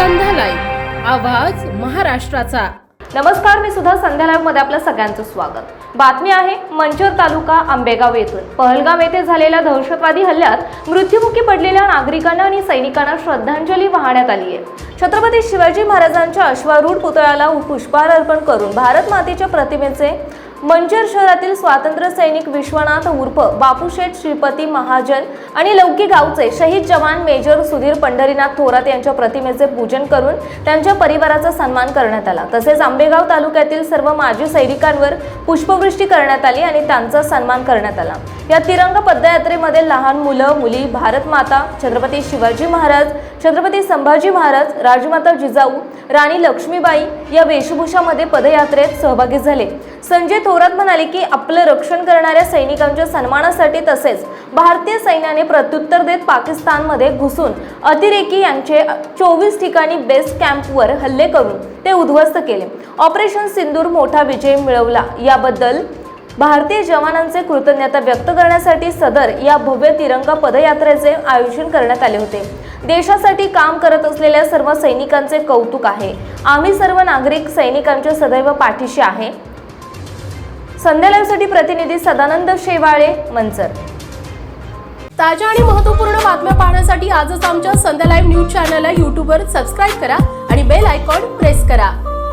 संध्या live आवाज महाराष्ट्राचा. नमस्कार मी सुद्धा संध्या लाईव्हमध्ये आपलं सगळ्यांचं स्वागत. बातमी आहे मंचर तालुका आंबेगाव येथून. पहलगाव येथे झालेल्या दहशतवादी हल्ल्यात मृत्युमुखी पडलेल्या नागरिकांना आणि सैनिकांना श्रद्धांजली वाहण्यात आली आहे छत्रपती शिवाजी महाराजांच्या अश्वारूढ पुतळ्याला पुष्पहार अर्पण करून भारत मातेच्या प्रतिमेचे मंचर शहरातील स्वातंत्र्य सैनिक विश्वनाथ उर्फ बापूशेठ श्रीपती महाजन आणि लौकी गावचे शहीद जवान मेजर सुधीर पंढरीनाथ थोरात यांच्या प्रतिमेचे पूजन करून त्यांच्या परिवाराचा सन्मान करण्यात आला. तसेच आंबेगाव तालुक्यातील सर्व माजी सैनिकांवर पुष्पवृष्टी करण्यात आली आणि त्यांचा सन्मान करण्यात आला. या तिरंगा पदयात्रेमध्ये लहान मुलं मुली भारत माता छत्रपती शिवाजी महाराज छत्रपती संभाजी महाराज राजमाता जिजाऊ राणी लक्ष्मीबाई या वेशभूषामध्ये पदयात्रेत सहभागी झाले. संजय थोरात म्हणाले की आपलं रक्षण करणाऱ्या सैनिकांच्या सन्मानासाठी तसेच भारतीय सैन्याने प्रत्युत्तर देत पाकिस्तानमध्ये घुसून अतिरेकी यांचे चोवीस ठिकाणी बेस कॅम्पवर हल्ले करून ते उद्ध्वस्त केले. ऑपरेशन सिंदूर मोठा विजय मिळवला. याबद्दल भारतीय जवानांचे कृतज्ञता व्यक्त करण्यासाठी सदर या भव्य तिरंगा पदयात्रेचे आयोजन करण्यात आले होते. देशासाठी काम करत असलेल्या सर्व सैनिकांचे कौतुक आहे. आम्ही सर्व नागरिक सैनिकांच्या सदैव पाठीशी आहे. संध्या लाईव्हसाठी प्रतिनिधी सदानंद शेवाळे मंचर. ताज्या आणि महत्त्वपूर्ण बातम्या पाहण्यासाठी आजच आमच्या संध्या लाईव्ह न्यूज चॅनलला यूट्यूबवर सबस्क्राईब करा आणि बेल आयकॉन प्रेस करा.